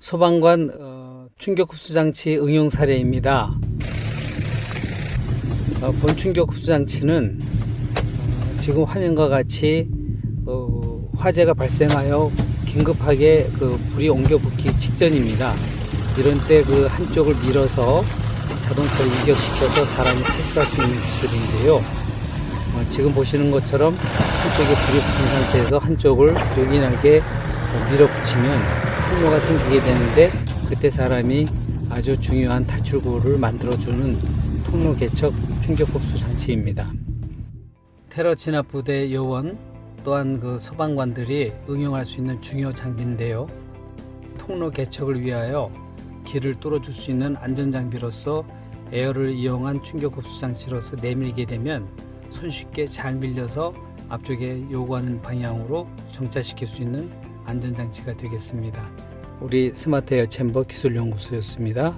소방관 어, 충격 흡수 장치 응용 사례입니다. 어, 본 충격 흡수 장치는 어, 지금 화면과 같이 어, 화재가 발생하여 긴급하게 그 불이 옮겨 붙기 직전입니다. 이런 때 그 한쪽을 밀어서 자동차를 이격시켜서 사람이 탈출할 수 있는 기술인데요. 어, 지금 보시는 것처럼 한쪽에 불이 붙은 상태에서 한쪽을 요긴하게 밀어붙이면 통로가 생기게 되는데 그때 사람이 아주 중요한 탈출구를 만들어주는 통로 개척 충격 흡수 장치입니다. 테러 진압 부대 요원 또한 그 소방관들이 응용할 수 있는 중요 장비인데요. 통로 개척을 위하여 길을 뚫어줄 수 있는 안전 장비로서 에어를 이용한 충격 흡수 장치로서 내밀게 되면 손쉽게 잘 밀려서 앞쪽에 요구하는 방향으로 정차시킬 수 있는 안전장치가 되겠습니다. 우리 스마트 에어 챔버 기술연구소였습니다.